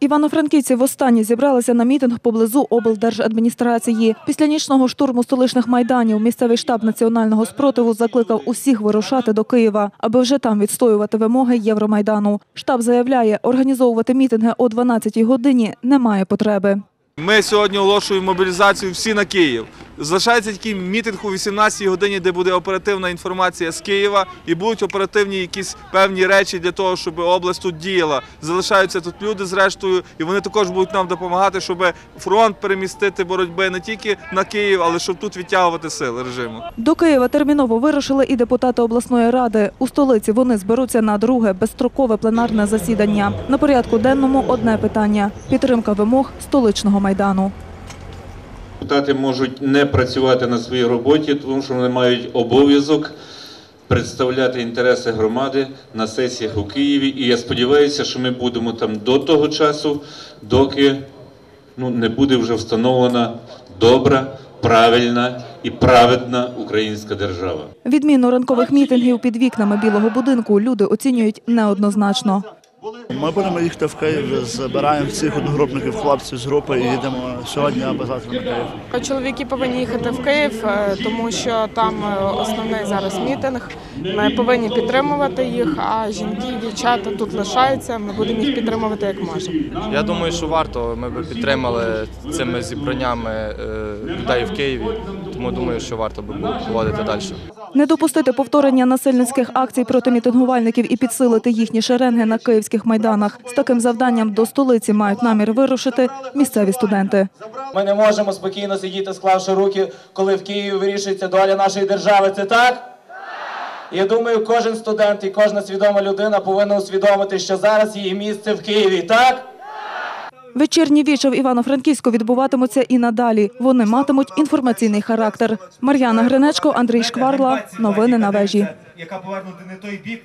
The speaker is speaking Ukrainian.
Івано-франківці востаннє зібралися на мітинг поблизу облдержадміністрації. Після нічного штурму столичних майданів місцевий штаб національного спротиву закликав усіх вирушати до Києва, аби вже там відстоювати вимоги Євромайдану. Штаб заявляє, організовувати мітинги о 12-й годині немає потреби. Ми сьогодні оголошуємо мобілізацію всі на Київ. Залишається тільки мітинг у 18 годині, де буде оперативна інформація з Києва і будуть оперативні якісь певні речі для того, щоб область тут діяла. Залишаються тут люди зрештою, і вони також будуть нам допомагати, щоб фронт перемістити боротьби не тільки на Київ, але щоб тут відтягувати сили режиму. До Києва терміново вирушили і депутати обласної ради. У столиці вони зберуться на друге безстрокове пленарне засідання. На порядку денному одне питання – підтримка вимог столичного майдану. Депутати можуть не працювати на своїй роботі, тому що вони мають обов'язок представляти інтереси громади на сесіях у Києві. І я сподіваюся, що ми будемо там до того часу, доки ну, не буде вже встановлена добра, правильна і праведна українська держава. Відміну ранкових мітингів під вікнами Білого будинку люди оцінюють неоднозначно. Ми будемо їхати в Київ, забираємо всіх одногрупників, хлопців з групи і їдемо сьогодні або завтра на Київ. Чоловіки повинні їхати в Київ, е, тому що там е, основний зараз мітинг. Ми повинні підтримувати їх, а жінки дівчата тут лишаються. Ми будемо їх підтримувати як можемо. Я думаю, що варто. Ми би підтримали цими зібраннями е, людей в Києві. Тому думаю, що варто би було проводити далі. Не допустити повторення насильницьких акцій проти мітингувальників і підсилити їхні шеренги на київських майданах. З таким завданням до столиці мають намір вирушити місцеві студенти. Ми не можемо спокійно сидіти, склавши руки, коли в Києві вирішується доля нашої держави. Це так? Я думаю, кожен студент і кожна свідома людина повинна усвідомити, що зараз її місце в Києві. Так? Вечірні віча в Івано-Франківську відбуватимуться і надалі. Вони матимуть інформаційний характер. Мар'яна Гринечко, Андрій Шкварла. Новини на вежі. яка повернути не той бік.